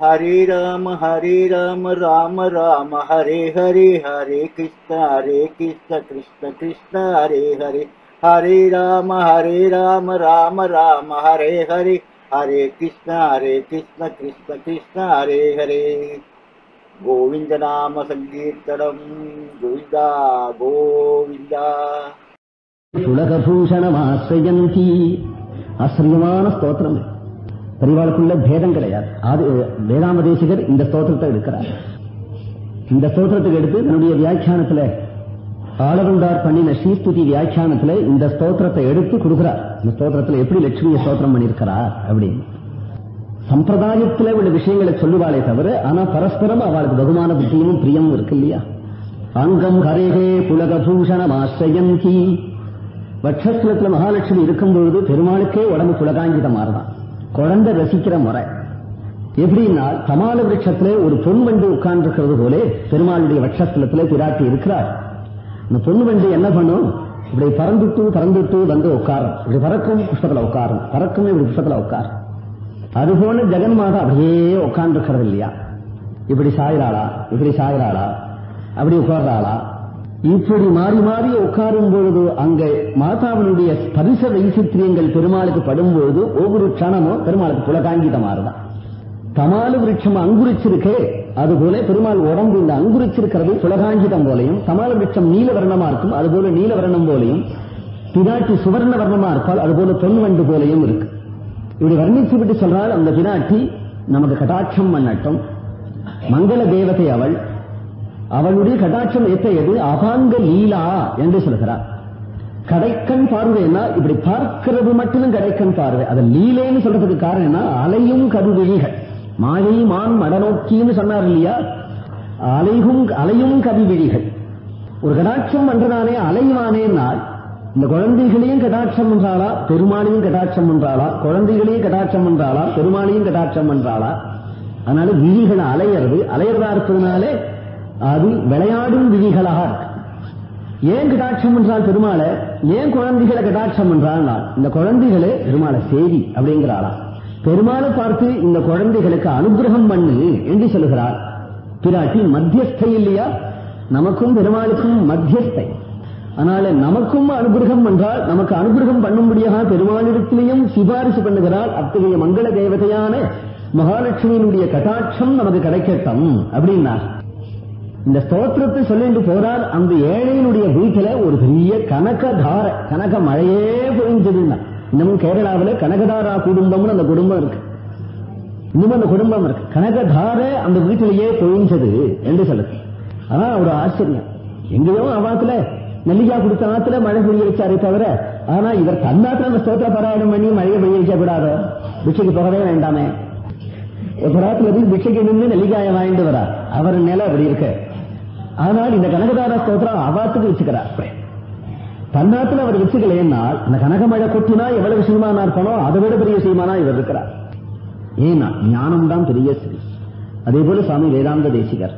ஹரே ராம ஹரே ராம ராம ராம ஹரே ஹரே ஹரே கிருஷ்ண ஹரே கிருஷ்ண கிருஷ்ண கிருஷ்ண ஹரே ஹரே. ஹரே ராம ஹரே ராம ராம ராம ஹரே ஹரே. ஹரே கிருஷ்ண ஹரே கிருஷ்ண கிருஷ்ண கிருஷ்ண ஹரே ஹரே. கோவிந்த நாம சங்கீர்த்தனம். கோவிந்தா கோவிந்தா. சுலகபூஷணமாசிரயந்தி ஆச்சரியமான ஸ்தோத்திரம். இது. பெரியவாளுக்குள்ள பேதம் கிடையாது. அது வேதாமதேசிகர் இந்த ஸ்தோத்திரத்தை எடுக்கிறார் இந்த ஸ்தோத்திரத்துக்கு எடுத்து தன்னுடைய வியாக்கியானத்துல ஆளவந்தார் பண்ணின ஸ்ரீஸ்துதி வியாக்கியானத்துல இந்த ஸ்தோத்திரத்தை எடுத்து கொடுக்கிறார் இந்த ஸ்தோத்திரத்துல எப்படி லட்சுமியை ஸ்தோத்திரம் பண்ணியிருக்கிறார் அப்படின்னு சம்பிரதாயத்துல உள்ள விஷயங்களை சொல்லுவாளே தவிர ஆனா பரஸ்பரம் அவளுக்கு பகுமான புத்தியும் பிரியமும் இருக்கு இல்லையா அங்கம் ஹரேகே புலகபூஷணம் ஆசிரயந்தி வட்சஸ்தலத்துல மகாலட்சுமி இருக்கும் பொழுது பெருமாளுக்கே உடம்பு புலகாங்கிதம் மாறுதான் குழந்தை ரசிக்கிற முறை. எப்படின்னா கமால விருட்சத்துல ஒரு பொன் வண்டு உட்கார்ந்துருக்கிறது போல பெருமாளுடைய வட்சஸ்தலத்துல பிராட்டி இருக்கிறார். இந்த பொன் வண்டு என்ன பண்ணும்? இப்படி பறந்துட்டு பறந்துட்டு வந்து உட்காரும். இப்படி பறக்கும் புஷ்பத்துல உட்காரும். பறக்கும் இப்படி புஷ்பத்துல உட்காரும். அதுபோல ஜெகன்மாதா அப்படியே உட்கார்ந்துருக்கிறது இல்லையா? இப்படி சாயிறாளா? இப்படி சாயிறாளா? அப்படி உட்கார்றாளா? இப்படி மாறி மாறி உட்காரும் பொழுது அங்கே மாதாவினுடைய ஸ்பரிச வைசித்திரியங்கள் பெருமாளுக்கு படும்பொழுது ஒவ்வொரு க்ஷணமும் பெருமாளுக்கு புலகாங்கித மாறுதான் தமாலு விருட்சம் அங்குரிச்சிருக்கே அதுபோல பெருமாள் உடம்பு இந்த அங்குரிச்சிருக்கிறது புலகாங்கிதம் போலையும் தமாலு விருட்சம் நீலவர்ணமா இருக்கும் அதுபோல நீலவர்ணம் போலையும் பினாட்டி சுவர்ண வர்ணமா இருப்பால் அதுபோல பொன் வண்டு போலையும் இருக்கு. இப்படி வர்ணிச்சு விட்டு சொல்றால் அந்த பினாட்டி நமக்கு கட்டாட்சம் பண்ணட்டும். மங்கள தேவதை அவள் அவளுடைய கடாட்சம் எத்தையது அபாங்க லீலா என்று சொல்கிறார். கடைக்கண் பார்வைன்னா இப்படி பார்க்கிறது மட்டும் கடைக்கண் பார்வை. அதை லீலேன்னு சொல்றதுக்கு காரணம் என்ன? அலையும் கருவிழிகள் மாயை மான் மடநோக்கின்னு சொன்னார் இல்லையா? அலையும் அலையும் கருவிழிகள் ஒரு கடாட்சம் பண்றதானே அலைவானேனால் இந்த குழந்தைகளையும் கடாட்சம் பண்றாளா பெருமாளையும் கடாட்சம் பண்றாளா குழந்தைகளையும் கடாட்சம் பண்றாளா பெருமாளையும் கடாட்சம் பண்றாளா அதனால விழிகளை அலையிறது. அலையிறதா இருக்கிறதுனாலே அது விளையாடும் விதிகளாக இருக்கு. ஏன் கடாட்சம் என்றால் பெருமாளை ஏன் குழந்தைகளை கடாட்சம் என்றால் இந்த குழந்தைகளே பெருமாளை சேவி அப்படிங்கிறாளா? பெருமாளை பார்த்து இந்த குழந்தைகளுக்கு அனுகிரகம் பண்ணு என்று சொல்லுகிறார் பிராட்டி மத்தியஸ்தை இல்லையா? நமக்கும் பெருமாளுக்கும் மத்தியஸ்தை. அதனால நமக்கும் அனுகிரகம் என்றால் நமக்கு அனுகிரகம் பண்ணும்படியாக பெருமாளிடத்திலையும் சிபாரிசு பண்ணுகிறாள் அத்தகைய மங்கள தேவதையான மகாலட்சுமியினுடைய கட்டாட்சம் நமக்கு கிடைக்கட்டும் அப்படின்னார். இந்த ஸ்தோத்திரத்தை சொல்லிட்டு போறால் அந்த ஏழையினுடைய வீட்டில ஒரு பெரிய கனகதார கனக மழையே பொழிஞ்சதுன்னா. இன்னமும் கேரளாவில் கனகதாரா குடும்பம்னு அந்த குடும்பம் இருக்கு. இன்னும் அந்த குடும்பம் இருக்கு. கனகதார அந்த வீட்டிலேயே பொழிஞ்சது என்று சொல்லுது. அதான் ஒரு ஆச்சரியம். எங்கேயோ அவாத்துல நெல்லிக்காய் கொடுத்த ஆத்துல மழை பொழிய வச்சாரே தவிர ஆனா இவர் தன்னாத்துல அந்த ஸ்தோத்திர பாராயணம் பண்ணி மழையை பொழிய வைக்க கூடாதோ பிச்சைக்கு போகவே வேண்டாமே. புறாத்துல போய் பிச்சைக்கு நின்று நெல்லிக்காயை வாங்கிட்டு வரா. அவர் நிலை அப்படி இருக்கு. ஆனால் இந்த கனகதார ஸ்தோத்திரம் அவாத்துக்கு வச்சுக்கிறார் தன்னாத்துல அவர் வச்சுக்கலைன்னால் அந்த கனகமழை கொட்டினா எவ்வளவு சீமானா இருப்பானோ அதை விட பெரிய சீமானா இவர் இருக்கிறார். ஏன்னா ஞானம் தான் பெரிய ஸ்ரீ அதே போல சுவாமி வேதாந்த தேசிகர்.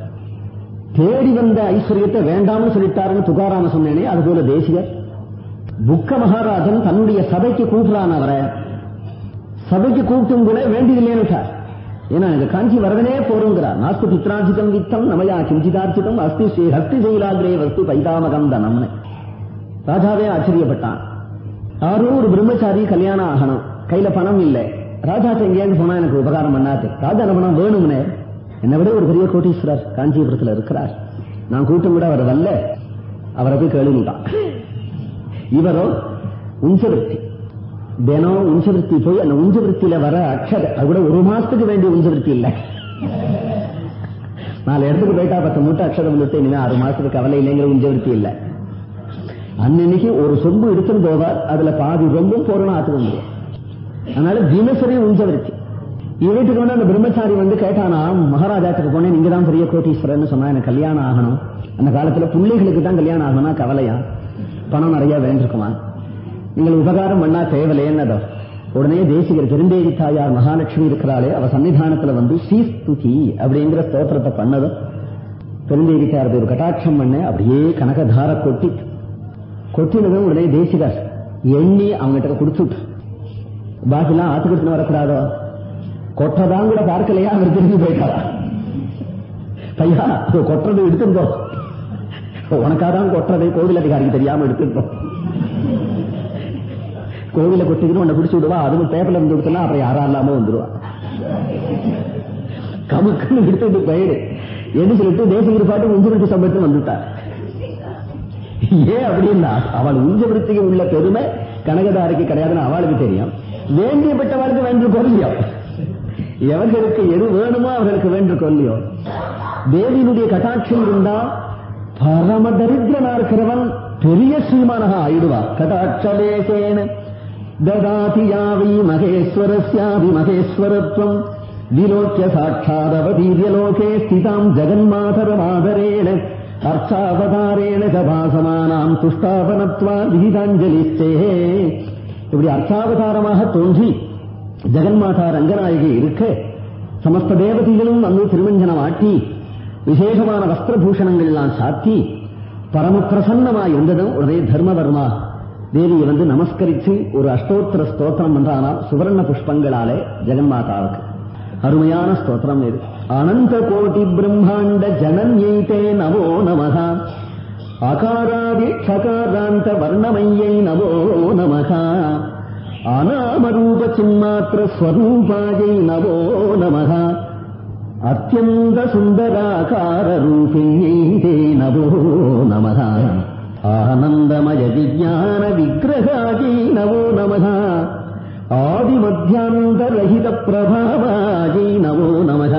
தேடி வந்த ஐஸ்வர்யத்தை வேண்டாம்னு சொல்லிட்டாருன்னு துகாராம சொன்னேனே அது போல தேசிகர். புக்க மகாராஜன் தன்னுடைய சபைக்கு கூப்பிடான் அவரை சபைக்கு கூப்பிட்டும் கூட வேண்டியதில்லைன்னு ஏன்னா இந்த காஞ்சி வரவனே போருங்கிறார் நாஸ்து பித்ராஜிதம் வித்தம் நமையா கிஞ்சிதார்ஜிதம் அஸ்தி ஸ்ரீ ஹஸ்தி செயலாகிரே வஸ்து பைதாமகம் தனம்னு. ராஜாவே ஆச்சரியப்பட்டான். யாரோ ஒரு பிரம்மச்சாரி கல்யாணம் ஆகணும். கையில பணம் இல்லை. ராஜா எங்கேயாவது போனா எனக்கு உபகாரம் பண்ணாது. ராஜா என்ன பணம் வேணும்னே. என்னை விட ஒரு பெரிய கோட்டீஸ்வரர் காஞ்சிபுரத்தில் இருக்கிறார். நான் கூட்டம் கூட அவர் வரல. அவரை போய் கேளுட்டான் இவரோ உஞ்சவர்த்தி. தினம் உஞ்சவருத்தி போய் அந்த உஞ்சவருத்தியில வர அக்ஷர அது கூட ஒரு மாசத்துக்கு வேண்டிய உஞ்சவருத்தி இல்ல. நாலு இடத்துக்கு போயிட்டா பத்து மூட்டை அக்ஷரம் வந்துட்டு இனிமே ஆறு மாசத்துக்கு கவலை இல்லைங்கிற உஞ்சவருத்தி இல்ல. அன்னைக்கு ஒரு சொம்பு எடுத்துன்னு போவார் அதுல பாதி ரொம்பும் போறணும் ஆத்துக்க முடியும் அதனால தினசரி உஞ்சவருத்தி. வீட்டுக்கு வந்து அந்த பிரம்மச்சாரி வந்து கேட்டானா மகாராஜாத்துக்கு போனேன் நீங்க தான் பெரிய கோட்டீஸ்வரர்னு சொன்னா எனக்கு கல்யாணம் ஆகணும். அந்த காலத்துல பிள்ளைகளுக்கு தான் கல்யாணம் ஆகணும்னா கவலையா? பணம் நிறைய வேண்டிருக்குமா? நீங்கள் உபகாரம் பண்ணா தேவலேன்னு உடனே தேசிகர் பெருந்தேவி தாயார் மகாலட்சுமி இருக்கிறாளே அவ சன்னிதானத்துல வந்து சீஸ்துதி அப்படிங்கிற ஸ்தோத்திரத்தை பண்ணதும் பெருந்தேவி தாயார் ஒரு கட்டாட்சம் பண்ண அப்படியே கனகதார கொட்டி கொட்டினதும் உடனே தேசிகர் எண்ணி அவங்ககிட்ட கொடுத்துட்டு பாக்கிலாம் ஆத்துக்கிட்டு வரக்கூடாதோ? கொட்டதான் கூட பார்க்கலையா? அவர் திரும்பி போயிட்டாரா? ஐயா கொட்டுறது எடுத்துருந்தோம் உனக்காதான் கொட்டுறதை கோவில் அதிகாரிக்கு தெரியாம எடுத்துருந்தோம் கோவில கொட்டிக்கணும் உன்னை பிடிச்சி விடுவா அதுவும் பேப்பர்ல இருந்து கொடுத்தனா அப்புறம் யாரா இல்லாம வந்துருவா. கமுக்குன்னு எடுத்துட்டு பயிரு என்று சொல்லிட்டு தேசிய பாட்டு உஞ்சுருட்டி சம்பளத்து வந்துட்டார் ஏன் அப்படின்னா அவள் உஞ்சவிருத்திக்கு உள்ள பெருமை கனகதாரிக்கு கிடையாதுன்னு அவளுக்கு தெரியும். வேண்டியப்பட்டவளுக்கு வேண்டு கொல்லியோ எவர்களுக்கு எது வேணுமோ அவர்களுக்கு வேண்டு கொல்லியோ தேவியினுடைய கட்டாட்சம் இருந்தா பரம தரித்திரனா இருக்கிறவன் பெரிய ஸ்ரீமானகா ஆயிடுவா கட்டாட்சலேசேன ததாதி யாவி மகேஸ்வரஸ்யாவி மகேஸ்வரத்வம் விலோக்கிய சாட்சாதவதீரியலோகே ஸ்திதாம் ஜெகன்மாதரமாதரேண அர்ச்சாவதாரேண சபாசமானாம் துஷ்டாபனத்வா விகிதாஞ்சலிஸ்தே இப்படி அர்ச்சாவதாரமாக தோன்றி ஜெகன்மாதா ரங்கநாயகி இருக்க சமஸ்த தேவதைகளும் வந்து திருமஞ்சனம் ஆட்டி விசேஷமான வஸ்திரபூஷணங்கள் எல்லாம் சாத்தி பரம பிரசன்னமாய் இருந்ததும் உடனே தர்மவர்மா தேவியை வந்து நமஸ்கரிச்சு ஒரு அஷ்டோத்திர ஸ்தோத்திரம் பண்றானா சுவர்ண புஷ்பங்களாலே ஜெகன்மாதாவுக்கு. அருமையான ஸ்தோத்திரம் இது. அனந்த கோட்டி பிரம்மாண்ட ஜனன்யைதே நவோ நமகா அகாராதி ஷகாராந்த வர்ணமையை நவோ நமகா அநாமரூப சின்மாத்திர ஸ்வரூபாயை நவோ நமகா அத்தியந்த சுந்தராகார ரூபிண்யை தே நவோ நமகா ஆனந்தமய விஜான விக்கிரகாஜை நவோ நமக ஆதிமத்தியாந்தரஹித பிரபாவாஜை நமோ நமக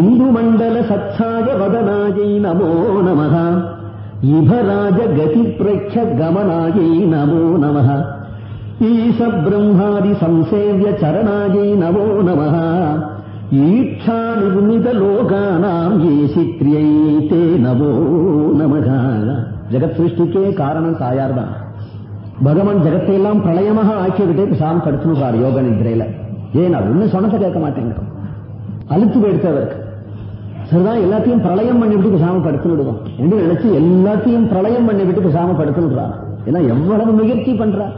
இந்து மண்டல சத்சாய வதனாஜை நமோ நமக இபராஜ கதி பிரக்ஷ கமனாஜை நமோ நமக ஈச பிரம்மாதி சம்சேவிய சரணாஜை நமோ நமக ஈட்சா நிர்மித லோகானாம் ஏசித்ரியை தே நமோ நமக ஜெகத் சிருஷ்டிக்கே காரணம் தாயார் தான் பகவான் ஜெகத்தை எல்லாம் பிரளயமாக ஆக்கி விட்டு சாமி படுத்துனுறார் யோக நிதிரையில. ஏன் அவர் இன்னும் சொன்னதை கேட்க மாட்டேங்கிறோம் அழுத்து போயிடுத்தவருக்கு சரிதான் எல்லாத்தையும் பிரளயம் பண்ணிவிட்டு சாமி விடுவோம் என்று நினைச்சு எல்லாத்தையும் பிரளயம் பண்ணி விட்டு சாமி ஏன்னா எவ்வளவு முயற்சி பண்றார்.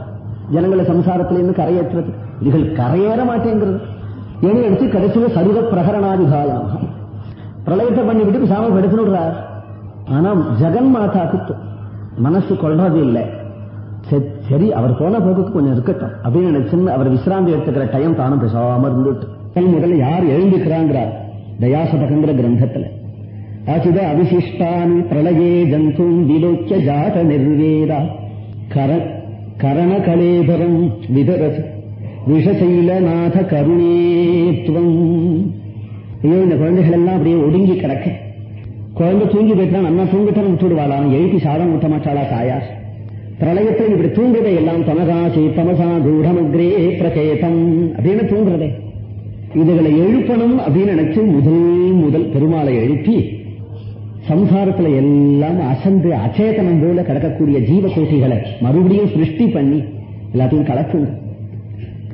ஜனங்களை சம்சாரத்திலிருந்து கரையேற்றுறது இதுகள் கரையேற மாட்டேங்கிறது. ஏன்னு நினைச்சு கடைசியில் சரீர பிரகரணாதிகாலம் பிரளயத்தை பண்ணிவிட்டு சாமி ஆனா ஜெகன் மாதாக்கு மனசு கொள்றது இல்லை. சரி- சரி அவர் போன போக்குக்கு கொஞ்சம் இருக்கட்டும். அப்படின்னு நினைச்சுன்னு அவர் விசிராந்தி எடுத்துக்கிற டைம் தானும் பேசாம இருந்துட்டு. முதல்ல யார் எழுந்துக்கிறாங்கிறார் தயாசபகங்கிற கிரந்தத்துல. ஆசித அவிசிஷ்டானி பிரளயே ஜந்தும் விலோக்கிய ஜாத நிர்வேதா. கர கரண கலேபரம் விதரஸ் விஷசைலநாத கருணேத்துவம். ஐயோ இந்த குழந்தைகள் எல்லாம் அப்படியே ஒடுங்கி கிடக்க. குழந்தை தூங்கி போயிட்டா நல்லா தூங்கிட்டாலும் விட்டுடுவாளாம் எழுப்பி சாதம் ஊட்ட மாட்டாளா தாயா பிரளயத்தில் இப்படி தூங்குறதை எல்லாம் தமசாசி தமசா தூடமக்ரே பிரச்சேதம் அப்படின்னு தூங்குறதே. இதுகளை எழுப்பணும் அப்படின்னு நினைச்சு முதல் முதல் பெருமாளை எழுப்பி சம்சாரத்துல எல்லாம் அசந்து அச்சேதனம் போல கிடக்கக்கூடிய ஜீவகோட்டிகளை மறுபடியும் சிருஷ்டி பண்ணி எல்லாத்தையும் கலக்குங்க.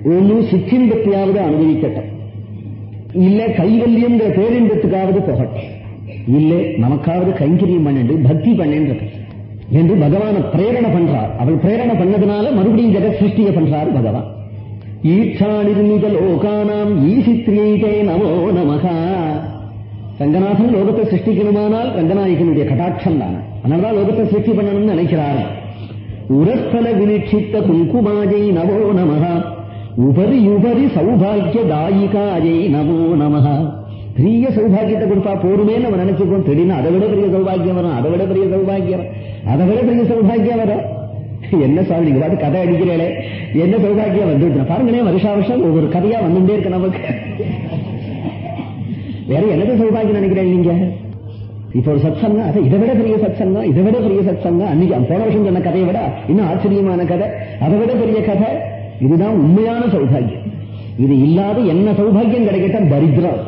ஒன்னும் சிற்றின்பத்தையாவது அனுபவிக்கட்டும். இல்ல கைவல்யம்ங்கிற பேரின்பத்துக்காவது போகட்டும். இல்லை நமக்காவது கைங்கரியம் பண்ணிட்டு பக்தி பண்ணின்றது என்று. பகவான பிரேரணை பண்றார். அவள் பிரேரணை பண்ணதுனால மறுபடியும் ஜெக சிருஷ்டிய பண்றார் பகவான். ஈர்ஷா நிர்மித லோகானாம் ஈசித்ரீகே நமோ நமகா ரங்கநாதன் லோகத்தை சிருஷ்டிக்கணுமானால் ரங்கநாயகனுடைய கடாட்சம் தான். அதனாலதான் லோகத்தை சிருஷ்டி பண்ணணும்னு நினைக்கிறார். உரஸ்தல வினிட்சித்த குங்குமாஜை நமோ நமகா உபரி உபரி சௌபாகிய தாயிகாஜை நமோ நமகா பெரிய சௌபாகியத்தை கொடுப்பா போருமே நம்ம நினைச்சுக்கோம் திடீர்னு அதை விட பெரிய சௌபாகியம் வரும் அதை விட பெரிய சௌபாகியம் அதை விட பெரிய சௌபாகியம் வரும். என்ன சாமி நீங்க பாட்டு கதை அடிக்கிறீங்களே? என்ன சௌபாகியம் வந்து பாருங்களேன் வருஷா வருஷம் ஒவ்வொரு கதையா வந்துட்டே இருக்கு நமக்கு. வேற என்னது சௌபாகியம் நினைக்கிறேன் நீங்க? இப்ப ஒரு சத்சங்கம் அதை இதை விட பெரிய சத்சங்கம் இதை விட பெரிய சத்சங்கம். அன்னைக்கு போன வருஷம் சொன்ன கதையை விட இன்னும் ஆச்சரியமான கதை. அதை விட பெரிய கதை. இதுதான் உண்மையான சௌபாகியம். இது இல்லாத என்ன சௌபாகியம் கிடைக்கட்டும்? தரித்திரம்.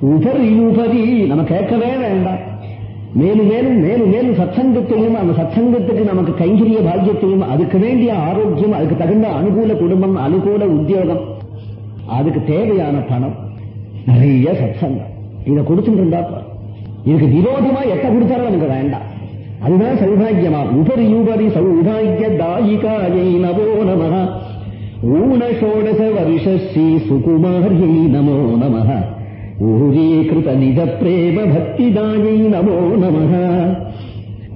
உபரி யூபதி நம்ம கேட்கவே வேண்டாம். மேலும் மேலும் மேலும் மேலும் சத்சங்கத்தையும் அந்த சத்சங்கத்துக்கு நமக்கு கைங்கரிய பாக்கியத்தையும் அதுக்கு வேண்டிய ஆரோக்கியம் அதுக்கு தகுந்த அனுகூல குடும்பம் அனுகூல உத்தியோகம் அதுக்கு தேவையான பணம் நிறைய சத்சங்கம். இதை கொடுத்துட்டு இருந்தா இதுக்கு விரோதமா எட்ட கொடுத்தாலும் நமக்கு வேண்டாம். அதுதான் சௌபாகியமா உபரி உபரி சௌபாகிய தாயிகாயை நவோ நம ஊன ஷோடச ஸ்ரீ சுகுமாரியை நமோ நம ஊரீகிருத நிஜ பிரேம பக்திதாயை நமோ நம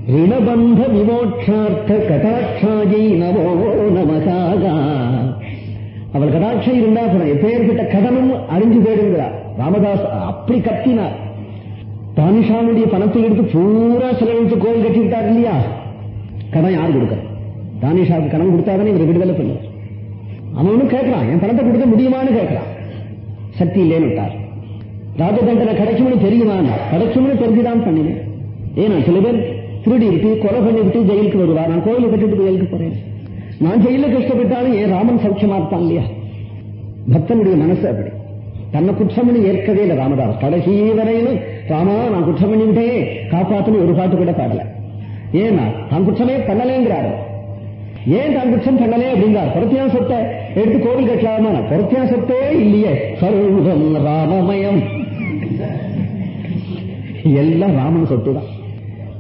ரிணபந்த விமோட்சார்த்த கடாட்சாயை நமோ நமகாகா அவள் கடாட்சம் இருந்தா சொன்ன எப்பேற்பட்ட கடனும் அறிஞ்சு போயிடுங்கிறார் ராமதாஸ் அப்படி கத்தினார் தானிஷாவுடைய பணத்தை எடுத்து பூரா செலவழித்து கோயில் கட்டிவிட்டார் இல்லையா கடன் யார் கொடுக்க தானிஷாவுக்கு கடன் கொடுத்தாதானே இவர் விடுதலை பண்ணுவார் அவனும் கேட்கிறான் என் பணத்தை கொடுக்க முடியுமான்னு கேட்கிறான் சக்தி இல்லைன்னு விட்டார் ராஜதண்டனை கிடைக்கும்னு தெரியுமான் கிடைக்கும்னு தெரிஞ்சுதான் பண்ணினேன். ஏன்னா சில பேர் திருடி விட்டு கொலை பண்ணிவிட்டு ஜெயிலுக்கு வருவா நான் கோயிலை கட்டிட்டு ஜெயிலுக்கு போறேன். நான் ஜெயில கஷ்டப்பட்டாலும் ஏன் ராமன் சௌக்கியமா இருப்பான் இல்லையா? பக்தனுடைய மனசு அப்படி. தன்னை குற்றம் பண்ணி ஏற்கவே இல்லை ராமதாஸ். கடைசி வரையிலும் ராமா நான் குற்றம் பண்ணிவிட்டேன் காப்பாத்துன்னு ஒரு பாட்டு கூட பாடல. ஏன்னா தான் குற்றமே பண்ணலேங்கிறாரு. ஏன் தான் குற்றம் பண்ணலே? அப்படிங்கிறார். பொறுத்தியா சொத்தை எடுத்து கோவில் கட்டலாமா? பொறுத்தியா சொத்தே இல்லையே. சர்வம் ராமமயம். எல்லாம் ராமன் சொத்து தான்.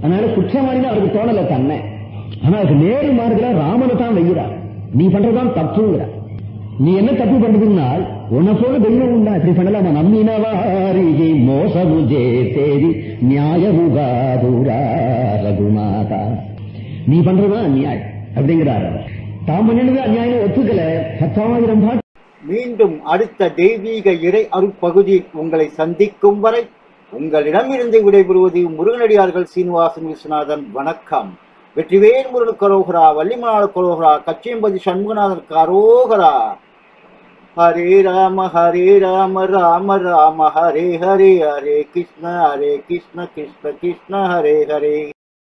அதனால குற்றவாளின்னு அவருக்கு தோணல தன்னை. ஆனா அதுக்கு நேரு மாறுதல ராமனை தான் வைக்கிறார் நீ பண்றதுதான் தப்புங்கிற. நீ என்ன தப்பு பண்றதுன்னா உன்னை போல தெய்வம் உண்டா? இப்படி பண்ணலாமா? நம்பினவாரிகை மோசமு ஜே தேவி நியாயமுகாதுரா ரகுநாதா நீ பண்றதுதான் அநியாயம் அப்படிங்கிறார் அவர். தாம் பண்ணினது அநியாயம் ஒத்துக்கல. பத்தாயிரம் பாட்டு மீண்டும் அடுத்த தெய்வீக இறை அருப்பகுதி உங்களை சந்திக்கும் வரை உங்களிடமிருந்து விடைபெறுவது முருகனடியார்கள் சீனிவாசன் விஸ்வநாதன். வணக்கம். வெற்றிவேல் முருகன் கரோகரா வள்ளிமலாள கரோகரா கச்சியம்பதி சண்முகநாதன் கரோகரா. ஹரே ராம ஹரே ராம ராம ராம ஹரே ஹரே ஹரே கிருஷ்ண ஹரே கிருஷ்ண கிருஷ்ண கிருஷ்ண ஹரே ஹரே.